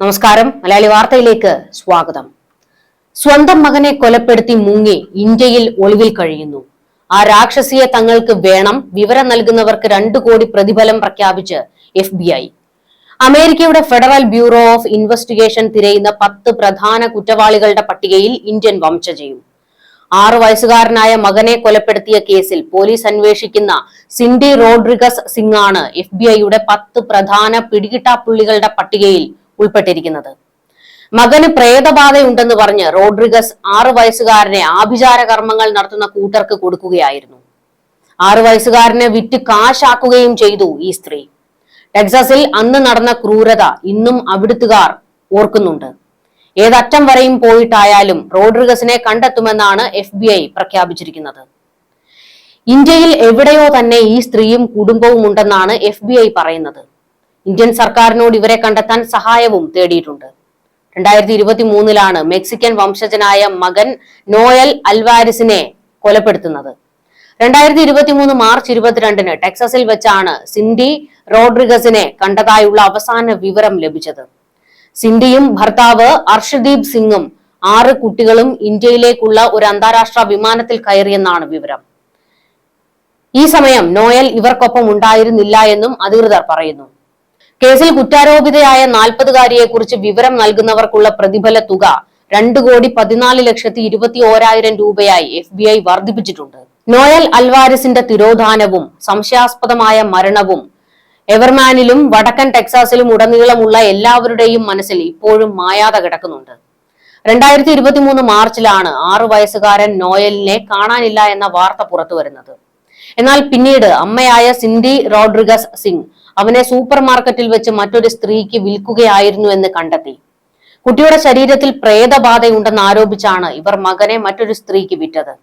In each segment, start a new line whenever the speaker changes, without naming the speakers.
നമസ്കാരം. മലയാളി വാർത്തയിലേക്ക് സ്വാഗതം. സ്വന്തം മകനെ കൊലപ്പെടുത്തി മുങ്ങി ഇന്ത്യയിൽ ഒളിവിൽ കഴിയുന്നു. ആ രാക്ഷസിയെ തങ്ങൾക്ക് വേണം. വിവരം നൽകുന്നവർക്ക് രണ്ടു കോടി പ്രതിഫലം പ്രഖ്യാപിച്ച് എഫ് ബി ഐ അമേരിക്കയുടെ ഫെഡറൽ ബ്യൂറോ ഓഫ് ഇൻവെസ്റ്റിഗേഷൻ തിരയുന്ന പത്ത് പ്രധാന കുറ്റവാളികളുടെ പട്ടികയിൽ ഇന്ത്യൻ വംശജയും. ആറു വയസ്സുകാരനായ മകനെ കൊലപ്പെടുത്തിയ കേസിൽ പോലീസ് അന്വേഷിക്കുന്ന സിൻഡി റോഡ്രിഗസ് സിംഗ് ആണ് എഫ് ബി ഐയുടെ പത്ത് പ്രധാന പിടികിട്ടാപ്പുള്ളികളുടെ പട്ടികയിൽ ഉൾപ്പെട്ടിരിക്കുന്നത്. മകന് പ്രേതബാധയുണ്ടെന്ന് പറഞ്ഞ് റോഡ്രിഗസ് ആറു വയസ്സുകാരനെ ആഭിചാര കർമ്മങ്ങൾ നടത്തുന്ന കൂട്ടർക്ക് കൊടുക്കുകയായിരുന്നു. ആറു വയസ്സുകാരനെ വിറ്റ് കാശാക്കുകയും ചെയ്തു ഈ സ്ത്രീ. ടെക്സസിൽ അന്ന് നടന്ന ക്രൂരത ഇന്നും അവിടുത്തുകാർ ഓർക്കുന്നുണ്ട്. ഏതറ്റം വരെയും പോയിട്ടായാലും റോഡ്രിഗസിനെ കണ്ടെത്തുമെന്നാണ് എഫ് ബി ഐ പ്രഖ്യാപിച്ചിരിക്കുന്നത്. ഇന്ത്യയിൽ എവിടെയോ തന്നെ ഈ സ്ത്രീയും കുടുംബവും ഉണ്ടെന്നാണ് എഫ് ബി ഐ പറയുന്നത്. ഇന്ത്യൻ സർക്കാരിനോട് ഇവരെ കണ്ടെത്താൻ സഹായവും തേടിയിട്ടുണ്ട്. രണ്ടായിരത്തി ഇരുപത്തി മൂന്നിലാണ് മെക്സിക്കൻ വംശജനായ മകൻ നോയൽ അൽവാരിസിനെ കൊലപ്പെടുത്തുന്നത്. രണ്ടായിരത്തി ഇരുപത്തി മൂന്ന് മാർച്ച് ഇരുപത്തിരണ്ടിന് ടെക്സസിൽ വെച്ചാണ് സിൻഡി റോഡ്രിഗസിനെ കണ്ടതായുള്ള അവസാന വിവരം ലഭിച്ചത്. സിൻഡിയും ഭർത്താവ് അർഷദീപ് സിംഗും ആറ് കുട്ടികളും ഇന്ത്യയിലേക്കുള്ള ഒരു അന്താരാഷ്ട്ര വിമാനത്തിൽ കയറിയെന്നാണ് വിവരം. ഈ സമയം നോയൽ ഇവർക്കൊപ്പം ഉണ്ടായിരുന്നില്ല എന്നും അധികൃതർ പറയുന്നു. കേസിൽ കുറ്റാരോപിതയായ നാൽപ്പതുകാരിയെ കുറിച്ച് വിവരം നൽകുന്നവർക്കുള്ള പ്രതിഫല തുക രണ്ട് കോടി പതിനാല് ലക്ഷത്തി ഇരുപത്തി ഓരായിരം രൂപയായി എഫ് ബി ഐ വർദ്ധിപ്പിച്ചിട്ടുണ്ട്. നോയൽ അൽവാരിസിന്റെ തിരോധാനവും സംശയാസ്പദമായ മരണവും എവർമാനിലും വടക്കൻ ടെക്സാസിലും ഉടനീളമുള്ള എല്ലാവരുടെയും മനസ്സിൽ ഇപ്പോഴും മായാതെ കിടക്കുന്നുണ്ട്. രണ്ടായിരത്തി ഇരുപത്തി മൂന്ന് മാർച്ചിലാണ് ആറു വയസ്സുകാരൻ നോയലിനെ കാണാനില്ല എന്ന വാർത്ത പുറത്തു വരുന്നത് എന്നാൽ പിന്നീട് അമ്മയായ സിൻഡി റോഡ്രിഗസ് സിംഗ് അവനെ സൂപ്പർ മാർക്കറ്റിൽ വെച്ച് മറ്റൊരു സ്ത്രീക്ക് വിൽക്കുകയായിരുന്നു എന്ന് കണ്ടെത്തി. കുട്ടിയുടെ ശരീരത്തിൽ പ്രേതബാധയുണ്ടെന്ന് ആരോപിച്ചാണ് ഇവർ മകനെ മറ്റൊരു സ്ത്രീക്ക് വിറ്റത്.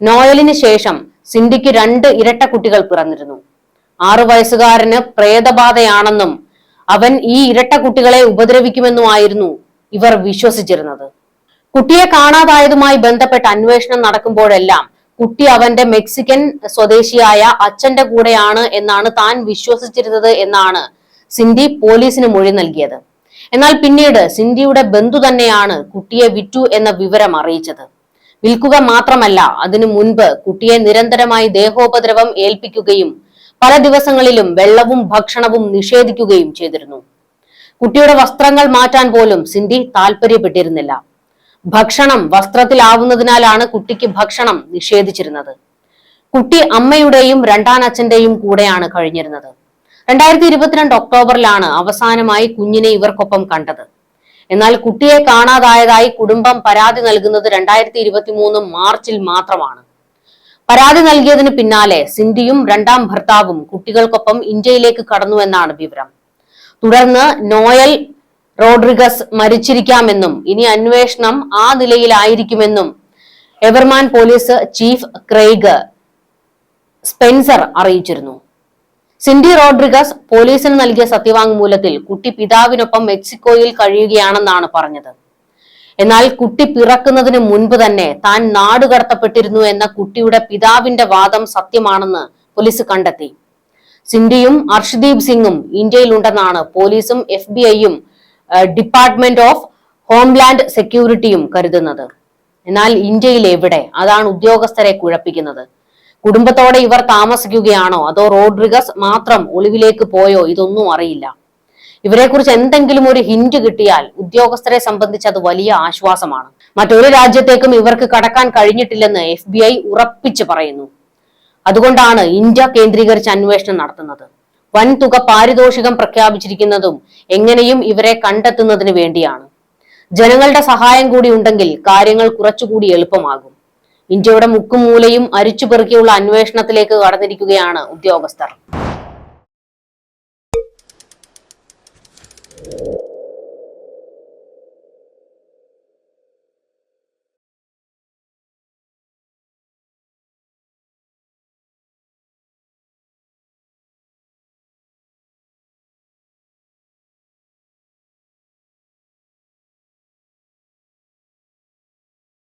നോയലിന് ശേഷം സിന്ധിക്ക് രണ്ട് ഇരട്ട കുട്ടികൾ പിറന്നിരുന്നു. ആറു വയസ്സുകാരന് പ്രേതബാധയാണെന്നും അവൻ ഈ ഇരട്ട കുട്ടികളെ ഉപദ്രവിക്കുമെന്നുമായിരുന്നു ഇവർ വിശ്വസിച്ചിരുന്നത്. കുട്ടിയെ കാണാതായതുമായി ബന്ധപ്പെട്ട് അന്വേഷണം നടക്കുമ്പോഴെല്ലാം കുട്ടി അവന്റെ മെക്സിക്കൻ സ്വദേശിയായ അച്ഛന്റെ കൂടെയാണ് എന്നാണ് താൻ വിശ്വസിച്ചിരുന്നത് എന്നാണ് സിന്ധി പോലീസിന് മൊഴി നൽകിയത്. എന്നാൽ പിന്നീട് സിന്ധിയുടെ ബന്ധു തന്നെയാണ് കുട്ടിയെ വിറ്റു എന്ന വിവരം അറിയിച്ചത്. വിൽക്കുക മാത്രമല്ല അതിനു മുൻപ് കുട്ടിയെ നിരന്തരമായി ദേഹോപദ്രവം ഏൽപ്പിക്കുകയും പല ദിവസങ്ങളിലും വെള്ളവും ഭക്ഷണവും നിഷേധിക്കുകയും ചെയ്തിരുന്നു. കുട്ടിയുടെ വസ്ത്രങ്ങൾ മാറ്റാൻ പോലും സിന്ധി താല്പര്യപ്പെട്ടിരുന്നില്ല. ഭക്ഷണം വസ്ത്രത്തിലാവുന്നതിനാലാണ് കുട്ടിക്ക് ഭക്ഷണം നിഷേധിച്ചിരുന്നത്. കുട്ടി അമ്മയുടെയും രണ്ടാനച്ഛന്റെയും കൂടെയാണ് കഴിഞ്ഞിരുന്നത്. രണ്ടായിരത്തി ഇരുപത്തിരണ്ട് ഒക്ടോബറിലാണ് അവസാനമായി കുഞ്ഞിനെ ഇവർക്കൊപ്പം കണ്ടത്. എന്നാൽ കുട്ടിയെ കാണാതായതായി കുടുംബം പരാതി നൽകുന്നത് രണ്ടായിരത്തി ഇരുപത്തി മൂന്ന് മാർച്ചിൽ മാത്രമാണ്. പരാതി നൽകിയതിന് പിന്നാലെ സിന്ധിയും രണ്ടാം ഭർത്താവും കുട്ടികൾക്കൊപ്പം ഇന്ത്യയിലേക്ക് കടന്നുവെന്നാണ് വിവരം. തുടർന്ന് നോയൽ റോഡ്രിഗസ് മരിച്ചിരിക്കാമെന്നും ഇനി അന്വേഷണം ആ നിലയിലായിരിക്കുമെന്നും Everman police chief Craig Spencer അറിയിച്ചിരുന്നു. സിൻഡി റോഡ്രിഗസ് പോലീസിന് നൽകിയ സത്യവാങ്മൂലത്തിൽ കുട്ടി പിതാവിനൊപ്പം മെക്സിക്കോയിൽ കഴിയുകയാണെന്നാണ് പറഞ്ഞത്. എന്നാൽ കുട്ടി പിറക്കുന്നതിന് മുൻപ് തന്നെ താൻ നാടുകടത്തപ്പെട്ടിരുന്നു എന്ന കുട്ടിയുടെ പിതാവിന്റെ വാദം സത്യമാണെന്ന് പോലീസ് കണ്ടെത്തി. സിൻഡിയും അർഷദീപ് സിംഗും ഇന്ത്യയിലുണ്ടെന്നാണ് പോലീസും എഫ് ബി ഐയും ഡിപ്പാർട്ട്മെന്റ് ഓഫ് ഹോംലാൻഡ് സെക്യൂരിറ്റിയും കരുതുന്നത്. എന്നാൽ ഇന്ത്യയിൽ എവിടെ? അതാണ് ഉദ്യോഗസ്ഥരെ കുഴപ്പിക്കുന്നത്. കുടുംബത്തോടെ ഇവർ താമസിക്കുകയാണോ? അതോ റോഡ്രിഗസ് മാത്രം ഒളിവിലേക്ക് പോയോ? ഇതൊന്നും അറിയില്ല. ഇവരെക്കുറിച്ച് എന്തെങ്കിലും ഒരു ഹിന്റ് കിട്ടിയാൽ ഉദ്യോഗസ്ഥരെ സംബന്ധിച്ച് അത് വലിയ ആശ്വാസമാണ്. മറ്റൊരു രാജ്യത്തേക്കും ഇവർക്ക് കടക്കാൻ കഴിഞ്ഞിട്ടില്ലെന്ന് എഫ് ബി ഐ ഉറപ്പിച്ചു പറയുന്നു. അതുകൊണ്ടാണ് ഇന്ത്യ കേന്ദ്രീകരിച്ച് അന്വേഷണം നടത്തുന്നത്. വൻതുക പാരിതോഷികം പ്രഖ്യാപിച്ചിരിക്കുന്നതും എങ്ങനെയും ഇവരെ കണ്ടെത്തുന്നതിന് വേണ്ടിയാണ്. ജനങ്ങളുടെ സഹായം കൂടി ഉണ്ടെങ്കിൽ കാര്യങ്ങൾ കുറച്ചുകൂടി എളുപ്പമാകും. ഇന്ത്യയുടെ മുക്കും മൂലയും അരിച്ചുപെറുക്കിയുള്ള അന്വേഷണത്തിലേക്ക് കടന്നിരിക്കുകയാണ് ഉദ്യോഗസ്ഥർ.